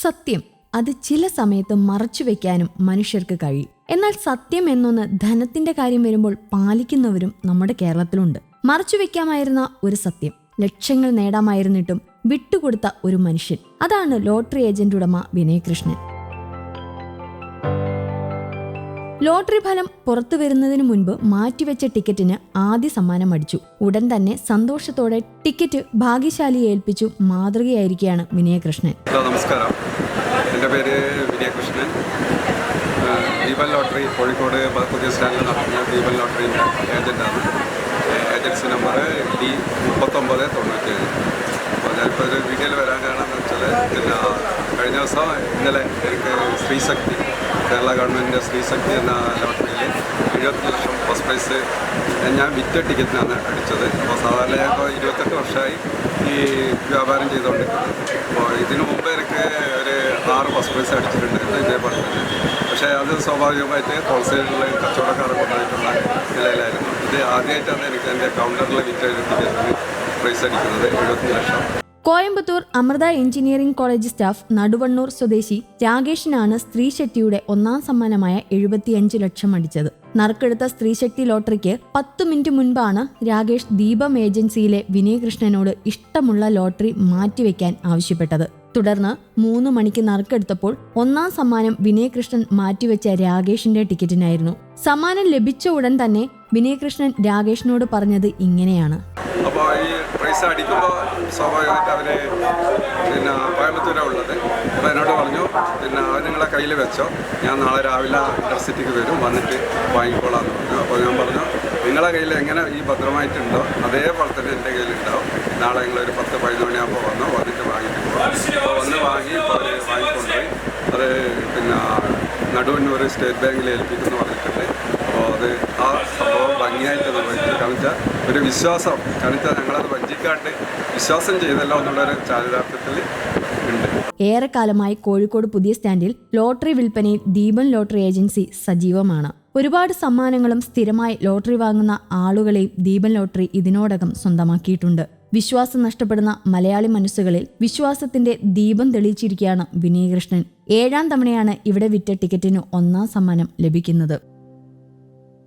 സത്യം അത് ചില സമയത്ത് മറച്ചു വെക്കാനും മനുഷ്യർക്ക് കഴിയും. എന്നാൽ സത്യം എന്നൊന്ന് ധനത്തിന്റെ കാര്യം വരുമ്പോൾ പാലിക്കുന്നവരും നമ്മുടെ കേരളത്തിലുണ്ട്. മറച്ചു വെക്കാമായിരുന്ന ഒരു സത്യം ലക്ഷ്യങ്ങൾ നേടാമായിരുന്നിട്ടും വിട്ടുകൊടുത്ത ഒരു മനുഷ്യൻ. അതാണ് ലോട്ടറി ഏജന്റ് ഉടമ വിനയകൃഷ്ണൻ. ലോട്ടറി ഫലം പുറത്തു വരുന്നതിന് മുൻപ് മാറ്റിവെച്ച ടിക്കറ്റിന് ആദ്യ സമ്മാനം അടിച്ചു. ഉടൻ തന്നെ സന്തോഷത്തോടെ ടിക്കറ്റ് ഭാഗ്യശാലിയെ ഏൽപ്പിച്ചു മാതൃകയായിരിക്കുകയാണ് വിനയകൃഷ്ണൻ. നമസ്കാരം. എന്റെ പേര് വിനയകൃഷ്ണൻ. ദീപൻ ലോട്ടറി കോഴിക്കോട് പുതിയ സ്റ്റാൻഡിൽ നടത്തുന്ന ദീപൻ ലോട്ടറിന്റെ ഏജന്റാണ് ഏജൻസി നമ്പർ ഡി മുപ്പത്തൊമ്പത് തൊണ്ണൂറ്റേഴ് അപ്പോൾ ഞാനിപ്പോൾ ഒരു വീഡിയോയിൽ വരാൻ കാരണം എന്ന് വെച്ചാൽ പിന്നെ കഴിഞ്ഞ ദിവസം ഇന്നലെ എനിക്ക് ശ്രീശക്തി കേരള ഗവൺമെന്റിന്റെ ശ്രീശക്തി എന്ന ലോട്ടറിയിൽ എഴുപത്തി ലക്ഷം ഫസ്റ്റ് പ്രൈസ് ഞാൻ വിറ്റ ടിക്കറ്റിനാണ് അടിച്ചത്. അപ്പോൾ സാധാരണ ഞാൻ ഇപ്പോൾ ഇരുപത്തെട്ട് വർഷമായി ഈ വ്യാപാരം ചെയ്തുകൊണ്ടിരിക്കുന്നത്. അപ്പോൾ ഇതിനു മുമ്പ് എനിക്ക് ഒരു ആറ് ഫസ്റ്റ് പ്രൈസ് അടിച്ചിട്ടുണ്ടായിരുന്നു ഇതേപോലെ തന്നെ. പക്ഷേ അത് സ്വാഭാവികമായിട്ട് ഹോൾസെയിലുള്ള കച്ചവടക്കാർ കൊണ്ടുപോയിട്ടുള്ള നിലയിലായിരുന്നു. ഇത് ആദ്യമായിട്ടാണ് എനിക്ക് എന്റെ കൗണ്ടറിൽ വിറ്റ ടിക്കറ്റിന് പ്രൈസ് അടിക്കുന്നത് എഴുപത്തി ലക്ഷം. Coimbatore Amrita engineering college staff Naduvannur സ്വദേശി രാകേഷിനാണ് സ്ത്രീ ശക്തിയുടെ ഒന്നാം സമ്മാനമായ എഴുപത്തിയഞ്ച് ലക്ഷം അടിച്ചത്. നറുക്കെടുത്ത സ്ത്രീശക്തി ലോട്ടറിക്ക് പത്തു മിനിറ്റ് മുൻപാണ് രാകേഷ് ദീപം ഏജൻസിയിലെ വിനയകൃഷ്ണനോട് ഇഷ്ടമുള്ള ലോട്ടറി മാറ്റിവെക്കാൻ ആവശ്യപ്പെട്ടത്. തുടർന്ന് മൂന്ന് മണിക്ക് നറുക്കെടുത്തപ്പോൾ ഒന്നാം സമ്മാനം വിനയകൃഷ്ണൻ മാറ്റിവെച്ച രാകേഷിന്റെ ടിക്കറ്റിനായിരുന്നു. സമ്മാനം ലഭിച്ച ഉടൻ തന്നെ വിനയകൃഷ്ണൻ രാകേഷിനോട് പറഞ്ഞത് ഇങ്ങനെയാണ്. അപ്പോൾ ഈ പൈസ അടിക്കുമ്പോൾ സ്വാഭാവികമായിട്ട് അവർ പിന്നെ കോയമ്പത്തൂരാണ് ഉള്ളത്. അപ്പോൾ എന്നോട് പറഞ്ഞു പിന്നെ അവർ നിങ്ങളെ കയ്യിൽ വെച്ചോ. ഞാൻ നാളെ രാവിലെ ഇന്റർസിറ്റിക്ക് വരും വന്നിട്ട് വാങ്ങിക്കോളാന്ന് പറഞ്ഞു അപ്പോൾ ഞാൻ പറഞ്ഞു നിങ്ങളെ കയ്യിൽ എങ്ങനെ ഈ ഭദ്രമായിട്ടുണ്ടോ? അതേപോലെ തന്നെ എന്റെ കയ്യിലുണ്ടാവും. നാളെ നിങ്ങളൊരു പത്ത് പതിനൊന്ന് മണിയാകുമ്പോൾ വന്നു വന്നിട്ട് വാങ്ങിയിട്ട് പോകാം അപ്പോൾ വന്ന് വാങ്ങി അവർ വാങ്ങിക്കൊണ്ടുപോയി. അത് പിന്നെ നടുവന്നൂർ സ്റ്റേറ്റ് ബാങ്കിൽ ഏൽപ്പിക്കുന്നു പറഞ്ഞിട്ടുണ്ട്. അപ്പോൾ അത് ആ സംഭവം ഭംഗിയായിട്ട് നിർവഹിച്ചു കാരണം ഒരു വിശ്വാസം. കാരണം ഞങ്ങളത് വഞ്ചിക്കാണ്ട് വിശ്വാസം ചെയ്തല്ലോ എന്നുള്ളൊരു ചാരിതാർത്ഥ്യത്തിൽ ഉണ്ട്. ഏറെക്കാലമായി കോഴിക്കോട് പുതിയ സ്റ്റാൻഡിൽ ലോട്ടറി വിൽപ്പനയിൽ ദീപൻ ലോട്ടറി ഏജൻസി സജീവമാണ്. ഒരുപാട് സമ്മാനങ്ങളും സ്ഥിരമായി ലോട്ടറി വാങ്ങുന്ന ആളുകളെയും ദീപൻ ലോട്ടറി ഇതിനോടകം സ്വന്തമാക്കിയിട്ടുണ്ട്. വിശ്വാസം നഷ്ടപ്പെടുന്ന മലയാളി മനസ്സുകളിൽ വിശ്വാസത്തിന്റെ ദീപം തെളിയിച്ചിരിക്കുകയാണ് വിനയകൃഷ്ണൻ. ഏഴാം തവണയാണ് ഇവിടെ വിറ്റ ടിക്കറ്റിന് ഒന്നാം സമ്മാനം ലഭിക്കുന്നത്.